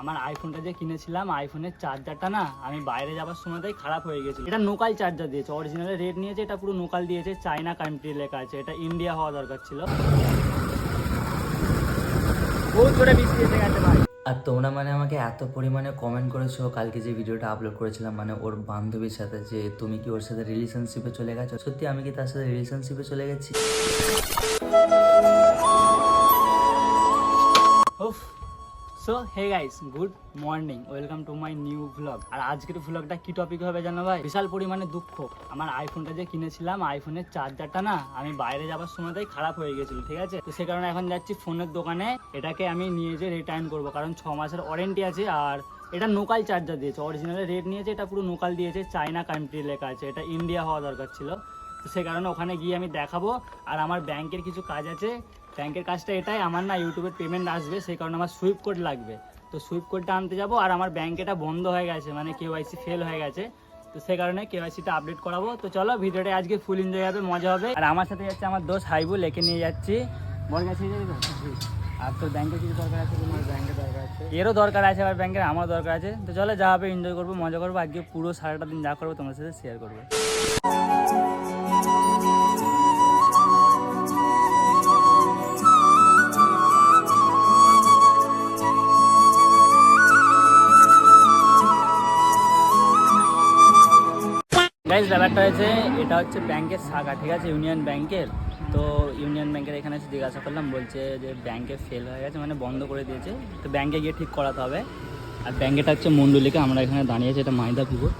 আমার আইফোনটা যে কিনেছিলাম আইফোনের চার্জারটা না আমি বাইরে যাওয়ার সময়তেই খারাপ হয়ে গেছিল। এটা নোকাল চার্জার দিয়েছে অরিজিনাল রেট নিয়েছে এটা পুরো নোকাল দিয়েছে চাইনা কান্ট্রি লেখা আছে এটা ইন্ডিয়া হওয়া দরকার ছিল। বহুত জোরে বৃষ্টি এসে গেছে ভাই। আর তোমরা মানে আমাকে এত পরিমাণে কমেন্ট করেছ কালকে যে ভিডিওটা আপলোড করেছিলাম মানে ওর বান্ধবীর সাথে যে তুমি কি ওর সাথে রিলেশনশিপে চলে গেছো? সত্যি আমি কি তার সাথে রিলেশনশিপে চলে গেছি? So hey guys good morning welcome to my new vlog আর আজকের ভ্লগটা কি টপিক হবে জানো ভাই? বিশাল পরিমাণে দুঃখ। আমার আইফোনটা যে কিনেছিলাম আইফোনের চার্জারটা না, আমি বাইরে যাওয়ার সময়তেই খারাপ হয়ে গেছিল, ঠিক আছে? তো সে কারণে এখন যাচ্ছি ফোনের দোকানে। এটাকে আমি নিয়ে যেয়ে রিটার্ন করব, কারণ ছ মাসের ওয়ারেন্টি আছে। আর এটা নোকাল চার্জার দিয়েছে অরিজিনাল রেট নিয়েছে, এটা পুরো নোকাল দিয়েছে চায়না কান্ট্রি লেখা আছে। এটা ইন্ডিয়া হওয়া দরকার ছিল। তো সে কারণে ওখানে গিয়ে আমি দেখাবো। আর আমার ব্যাংকের কিছু কাজ আছে। ব্যাংকের কাজটা এটাই আমার না ইউটিউবের পেমেন্ট আসবে সেই কারণে আমার সুইপ কোড লাগবে। তো সুইপ কোডটা আনতে যাব আর আমার ব্যাংক এটা বন্ধ হয়ে গেছে মানে কেওয়াইসি ফেল হয়ে গেছে। তো সেই কারণে কেওয়াইসিটা আপডেট করাবো। তো চলো ভিডিওটা আজকে ফুল এনজয় হবে মজা হবে। আর আমার সাথে যাচ্ছে আমার দোস্ত হাইবুল লেখে নিয়ে যাচ্ছি। যাবি তো আর তোর ব্যাংকে কিছু দরকার আছে তোমার ব্যাংকে দরকার আছে। এরও দরকার আছে আমার ব্যাংকের আমারও দরকার আছে। তো চলো যা হবে এনজয় করব মজা করব। আজকে পুরো সারাটা দিন যা করব তোমার সাথে শেয়ার করব। গাইজ ব্যাপারটা হয়েছে, এটা হচ্ছে ব্যাংকের শাখা, ঠিক আছে? ইউনিয়ন ব্যাংকের তো ইউনিয়ন ব্যাংকের এখানে এসে জিজ্ঞাসা করলাম, বলছে যে ব্যাংকে ফেল হয়ে গেছে মানে বন্ধ করে দিয়েছে। তো ব্যাংকে গিয়ে ঠিক করাতে হবে। আর ব্যাংকেটা হচ্ছে মন্ডলিকে, আমরা এখানে দাঁড়িয়েছি এটা মাইদা পুকুর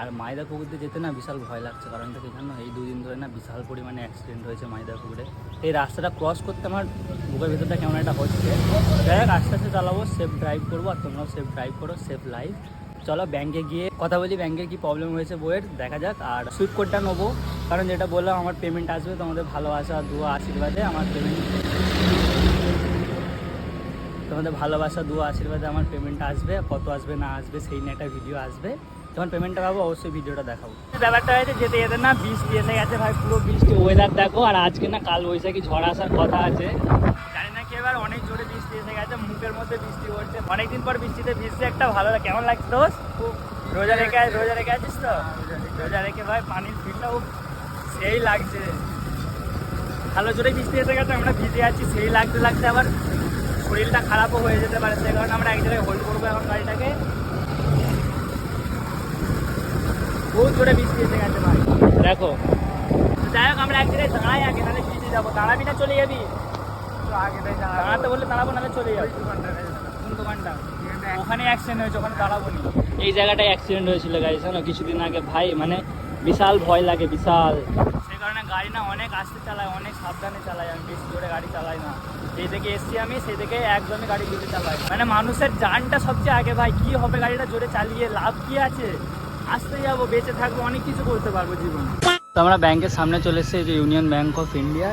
আর মাইদা পুকুর দিয়ে যেতে না বিশাল ভয় লাগছে, কারণ কি জানো, এই দুদিন ধরে না বিশাল পরিমাণে অ্যাক্সিডেন্ট হয়েছে মাইদা পুকুরে এই রাস্তাটা ক্রস করতে আমার বুকের ভিতরটা কেমন একটা হচ্ছে। যাই হোক, আস্তে আস্তে চালাবো সেফ ড্রাইভ করব, আর তোমরাও সেফ ড্রাইভ করো সেফ লাইফ চলো ব্যাংকে গিয়ে কথা বলি ব্যাংকে কি প্রবলেম হয়েছে বইয়ের, দেখা যাক। আর সুইপ কোডটা নেব, কারণ যেটা বললাম, আমার পেমেন্ট আসবে, তোমাদের ভালোবাসা, দুয়া, আশীর্বাদে আমার পেমেন্ট তোমাদের ভালোবাসা, দুয়া, আশীর্বাদে আমার পেমেন্ট আসবে, কত আসবে, না আসবে, সেই নিয়ে একটা ভিডিও আসবে। যখন পেমেন্টটা পাবো, অবশ্যই ভিডিওটা দেখাবো। ব্যাপারটা হয়েছে, যেতে যেতে না বৃষ্টি এসে গেছে, ভাই, পুরো বৃষ্টি ওয়েদার দেখো, আর আজকে না কাল বৈশাখী ঝড় আসার কথা আছে। জানি না কি এবার অনেক জোরে বৃষ্টি এসে গেছে মুখের মধ্যে বৃষ্টি পড়ছে। অনেকদিন পর বৃষ্টিতে ভিজতে একটা ভালো লাগে। কেমন লাগছে দোষ রোজা রেখে রোজা রেখে আছিস তো? রোজা রেখে ভাই পানির ফিলটাও সেই লাগছে। ভালো জোরে বৃষ্টি এসে গেছে আমরা ভিজে আছি সেই লাগতে লাগতে আবার শরীরটা খারাপও হয়ে যেতে পারে। সেই কারণে আমরা এক জায়গায় হোল্ড করব এখন গাড়িটাকে। বহুত জোরে বৃষ্টি এসে গেছে ভাই। দেখো। যাই হোক আমরা এক জায়গায় দাঁড়াই আগে তাহলে ভিজে যাব। দাঁড়াবি না চলে যাবি। দাঁড়াতে বললে দাঁড়াবো নাহলে চলে যাব। কোন দোকানটা ওখানে অ্যাক্সিডেন্ট হয়েছে ওখানে দাঁড়াবো নি এই জায়গাটায় অ্যাক্সিডেন্ট হয়েছিল গাড়ি জানো? কিছুদিন আগে ভাই মানে বিশাল ভয় লাগে বিশাল। সেই কারণে গাড়ি না অনেক আস্তে চালায় অনেক সাবধানে চালাই আমি বেশি জোরে গাড়ি চালাই না। এই থেকে এসছি আমি সেই থেকে একদমই গাড়ি জোরে চালাই মানে মানুষের জানটা সবচেয়ে আগে ভাই কি হবে গাড়িটা জোরে চালিয়ে লাভ কি আছে? আসতে যাব বেঁচে থাকব অনেক কিছু করতে পারব জীবনে। তো আমরা ব্যাংকের সামনে চলে এসেছি যে ইউনিয়ন ব্যাংক অফ ইন্ডিয়া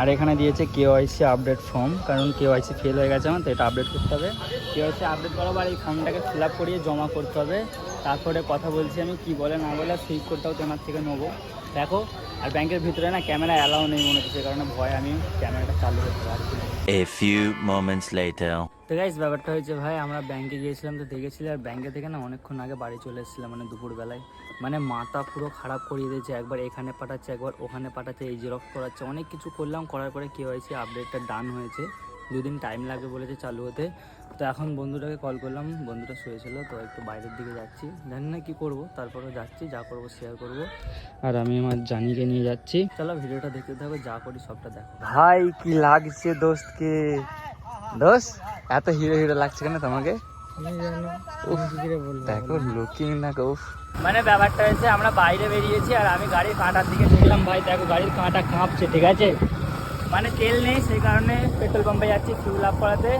আর এখানে দিয়েছে কেওয়াইসি আপডেট ফর্ম কারণ কেওয়াইসি ফেল হয়ে গেছে আমার তো এটা আপডেট করতে হবে। কেওয়াইসি আপডেট করাবো আর এই ফর্মটাকে ফিল আপ করিয়ে জমা করতে হবে। তারপরে কথা বলছি আমি কি বলে না বলে সুইচ করতেও তোমার থেকে নেব। দেখো আর ব্যাংকের ভিতরে না ক্যামেরা অ্যালাউ নেই মনে হচ্ছে কারণে ভয় আমি ক্যামেরাটা চালু করতে পারছি না। A few moments later. তো গাইজ ব্যাপারটা হয়েছে ভাই আমরা ব্যাংকে গিয়েছিলাম তো দেখেছিলাম আর ব্যাংকে থেকে না অনেকক্ষণ আগে বাড়ি চলে এসেছিলাম মানে দুপুরবেলায়। মানে মাথা পুরো খারাপ করিয়ে দিয়েছে, একবার এখানে পাঠাচ্ছে, একবার ওখানে পাঠাচ্ছে, এই জেরক্স করাচ্ছে, অনেক কিছু করলাম, করার পরে কী হয়েছে আপডেটটা ডান হয়েছে। দুদিন টাইম লাগবে বলেছে চালু হতে। তো এখন বন্ধুটাকে কল করলাম, বন্ধুটা শুয়েছিল, তো একটু বাইরের দিকে যাচ্ছি। জানি না কী করব, তারপরেও যাচ্ছি, যা করব শেয়ার করব। আর আমি আমার জানিকে নিয়ে যাচ্ছি। চলো ভিডিওটা দেখতে থাকো, যা করি সবটা দেখো। ভাই, কি লাগছে দোস্তকে দোস্ত, এত হিরো হিরো লাগছে কেন তোমাকে? দেখো লুকিং না উফ। মানে ব্যাপারটা হয়েছে আমরা বাইরে বেরিয়েছি আর আমি গাড়ির কাঁটার দিকে দেখলাম ভাই দেখো গাড়ির কাঁটা কাঁপছে ঠিক আছে? মানে তেল নেই সেই কারণে পেট্রোল পাম্পে যাচ্ছি ফিউল আপ করাতে।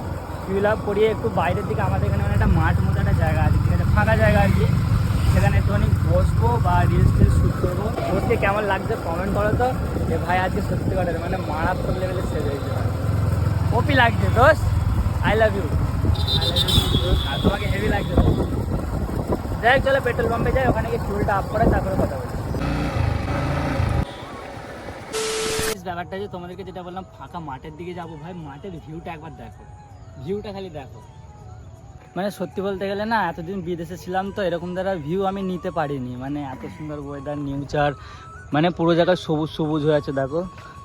ফিউল আপ করিয়ে একটু বাইরের দিকে আমাদের এখানে মানে একটা মাঠ মতো একটা জায়গা আছে ঠিক আছে? ফাঁকা জায়গা আর কি। সেখানে একটুখানি বসবো বা রিলস টিলস শ্যুট করব। বসতে কেমন লাগছে কমেন্ট করো তো? যে ভাই আজকে সত্যি কথা মানে মারাত্মক লেভেলে সেভ হয়েছে কপি লাগছে দোষ আই লাভ ইউ আর তোমাকে হেভি লাগছে যাই চলো পেট্রোল পাম্পে যাই, ওখানে গিয়ে ফুলটা আপ করে তারপরে কথা বলি ব্যাপারটা যে তোমাদেরকে যেটা বললাম, ফাঁকা মাঠের দিকে যাব ভাই, মাঠের ভিউটা একবার দেখো। ভিউটা খালি দেখো। মানে সত্যি বলতে গেলে না, এতদিন বিদেশে ছিলাম তো, এরকম দ্বারা ভিউ আমি নিতে পারিনি। মানে এত সুন্দর ওয়েদার নিউচার মানে পুরো জায়গায় সবুজ সবুজ হয়ে আছে, দেখো।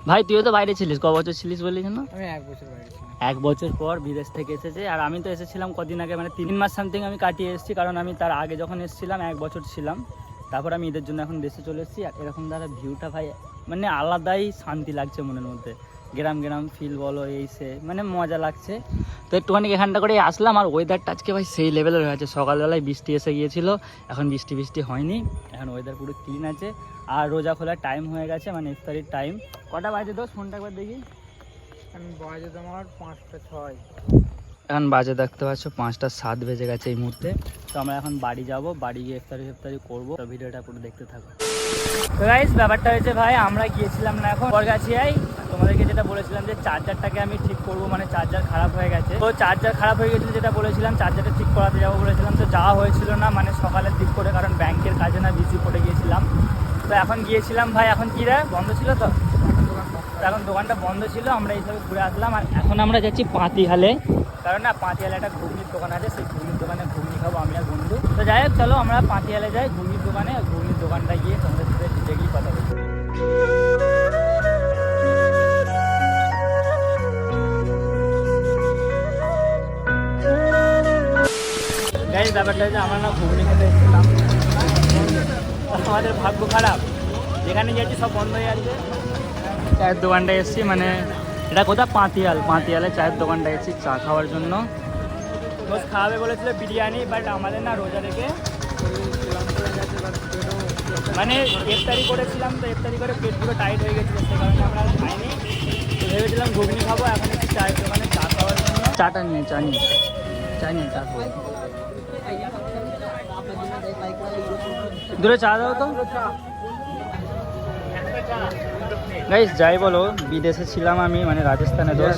ভাই তুইও তো বাইরে ছিলিস ক বছর ছিলিস বলিস না আমি এক বছর বাইরে ছিলাম। এক বছর পর বিদেশ থেকে এসেছে আর আমি তো এসেছিলাম কদিন আগে মানে তিন মাস সামথিং আমি কাটিয়ে এসেছি কারণ আমি তার আগে যখন এসেছিলাম এক বছর ছিলাম। তারপর আমি ঈদের জন্য এখন দেশে চলে এসেছি আর এরকম দ্বারা ভিউটা ভাই মানে আলাদাই শান্তি লাগছে মনের মধ্যে। গ্রাম গ্রাম ফিল বলো এই সে মানে মজা লাগছে। তো একটুখানি এখানটা করে আসলাম আর ওয়েদারটা আজকে ভাই সেই লেভেলের হয়ে আছে। সকালবেলায় বৃষ্টি এসে গিয়েছিল এখন বৃষ্টি বৃষ্টি হয়নি এখন ওয়েদার পুরো ক্লিন আছে। আর রোজা খোলার টাইম হয়ে গেছে মানে ইফতারির টাইম কটা বাজে দোষ ফোনটা একবার দেখি। বয়সে তোমার পাঁচটা ছয়। এখন বাজে দেখতে পাচ্ছ পাঁচটা সাত বেজে গেছে এই মুহূর্তে। তো আমরা এখন বাড়ি যাব বাড়ি গিয়ে ইফতারি ইফতারি করব। তো ভিডিওটা পুরো দেখতে থাকো। তো গাইস ব্যাপারটা হয়েছে ভাই আমরা গিয়েছিলাম না এখন বরগাছিয়ায়। তোমাদেরকে যেটা বলেছিলাম যে চার্জারটাকে আমি ঠিক করব মানে চার্জার খারাপ হয়ে গেছে। তো চার্জার খারাপ হয়ে গেছিল যেটা বলেছিলাম, চার্জারটা ঠিক করাতে যাব বলেছিলাম, তো যাওয়া হয়েছিল না মানে সকালের দিক করে, কারণ ব্যাংকের কাজে না বিজি পড়ে গিয়েছিলাম। তো এখন গিয়েছিলাম ভাই, এখন কি রে, বন্ধ ছিল তো? এখন দোকানটা বন্ধ ছিল, আমরা এইসবে ঘুরে আসলাম, আর এখন আমরা যাচ্ছি পাতিহালে। কারণ না, পাতিহালে একটা ঘুগনির দোকান আছে, সেই ঘুগনির দোকানে ঘুগনি খাব আমি আর বন্ধু। তো যাই হোক, চলো আমরা পাতিহালে যাই, ঘুগনির দোকানে, ঘুগনির দোকানটা গিয়ে তোমাদের সাথে ডিটেলি কথা বলব ব্যাপারটা হচ্ছে আমরা না ঘুগনি খেতে এসেছিলাম। আমাদের ভাগ্য খারাপ। যেখানে যাচ্ছি সব বন্ধ হয়ে আছে চায়ের দোকানটা এসেছি মানে এটা কোথায়? পাতিয়াল। পাতিয়ালে চায়ের দোকানটা এসেছি চা খাওয়ার জন্য। রোজ খাওয়াবে বলেছিল বিরিয়ানি বাট আমাদের না রোজা রেখে মানে ইফতারি করেছিলাম, তো ইফতারি করে পেট পুরো টাইট হয়ে গেছিল, সে কারণে আমরা খাইনি। ভেবেছিলাম ঘুগনি খাব, এখন একটু চায়ের দোকানে চা খাওয়ার জন্য। চাটা নিয়ে, চা নিয়ে। চা নিয়ে চা খাব। দূরে চা দাও তো। গাইস যাই বলো বিদেশে ছিলাম আমি মানে রাজস্থানে দোষ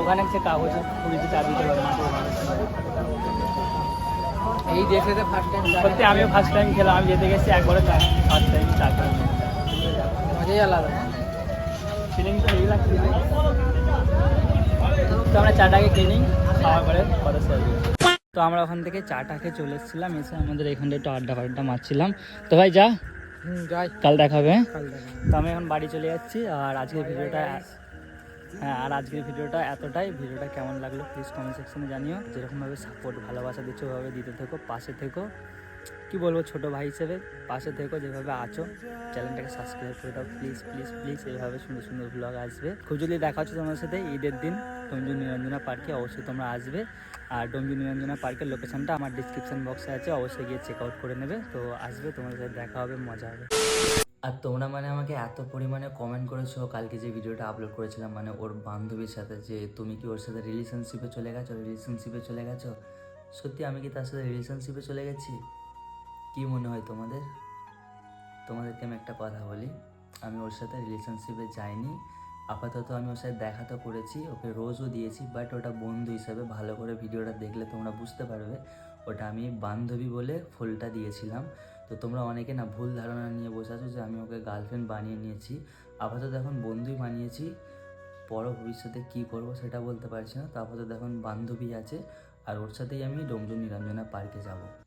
ওখানে সে কাগজের খুঁড়িতে চা দিতে পারে এই দেশেতে ফার্স্ট টাইম সত্যি আমিও ফার্স্ট টাইম খেলাম আমি যেতে গেছি একবারে চা ফার্স্ট টাইম চা খেলাম। মজাই আলাদা। তো লাগছে তো আমরা চাটাকে কিনি খাওয়া করে কথা তো আমরা ওখান থেকে চাটা খেয়ে চলে এসেছিলাম এসে আমাদের এখানটা একটু আড্ডা ফাড্ডা মারছিলাম। তো ভাই যা। যাই। কাল দেখাবে হ্যাঁ? কাল দেখা তো আমি এখন বাড়ি চলে যাচ্ছি আর আজকের ভিডিওটা হ্যাঁ আর আজকের ভিডিওটা এতটাই। ভিডিওটা কেমন লাগল প্লিজ কমেন্ট সেকশনে জানিও। যেরকমভাবে সাপোর্ট ভালোবাসা দিচ্ছ ওভাবে দিতে থেকো পাশে থেকো। কি বলব, ছোট ভাই হিসেবে পাশে থেকো, যেভাবে আছো, চ্যানেলটাকে সাবস্ক্রাইব করে দাও প্লিজ প্লিজ প্লিজ এভাবে সুন্দর সুন্দর ব্লগ আসবে। খুব দেখা হচ্ছে তোমার সাথে, ঈদের দিন ডোমজু নিরঞ্জনা পার্কে অবশ্যই তোমরা আসবে। আর ডোমজু নিরঞ্জনা পার্কের লোকেশনটা আমার ডিসক্রিপশন বক্সে আছে, অবশ্যই গিয়ে চেক আউট করে নেবে। তো আসবে, তোমাদের সাথে দেখা হবে, মজা হবে। আর তোমরা মানে আমাকে এত পরিমাণে কমেন্ট করেছ, কালকে যে ভিডিওটা আপলোড করেছিলাম মানে ওর বান্ধবীর সাথে, যে তুমি কি ওর সাথে রিলেশনশিপে চলে গেছো রিলেশনশিপে চলে গেছো? সত্যি আমি কি তার সাথে রিলেশনশিপে চলে গেছি? কি মনে হয় তোমাদের? তোমাদেরকে আমি একটা কথা বলি। আমি ওর সাথে রিলেশনশিপে যাইনি। আপাতত আমি ওর সাথে দেখা তো করেছি, ওকে রোজও দিয়েছি বাট ওটা বন্ধু হিসাবে ভালো করে ভিডিওটা দেখলে তোমরা বুঝতে পারবে। ওটা আমি বান্ধবী বলে ফুলটা দিয়েছিলাম। তো তোমরা অনেকে না ভুল ধারণা নিয়ে বসে আছো যে আমি ওকে গার্লফ্রেন্ড বানিয়ে নিয়েছি। আপাতত এখন বন্ধুই বানিয়েছি। পর ভবিষ্যতে কী করব সেটা বলতে পারছি না। তো আপাতত এখন বান্ধবী আছে। আর ওর সাথেই আমি ডোমজু নিরঞ্জনা পার্কে যাব।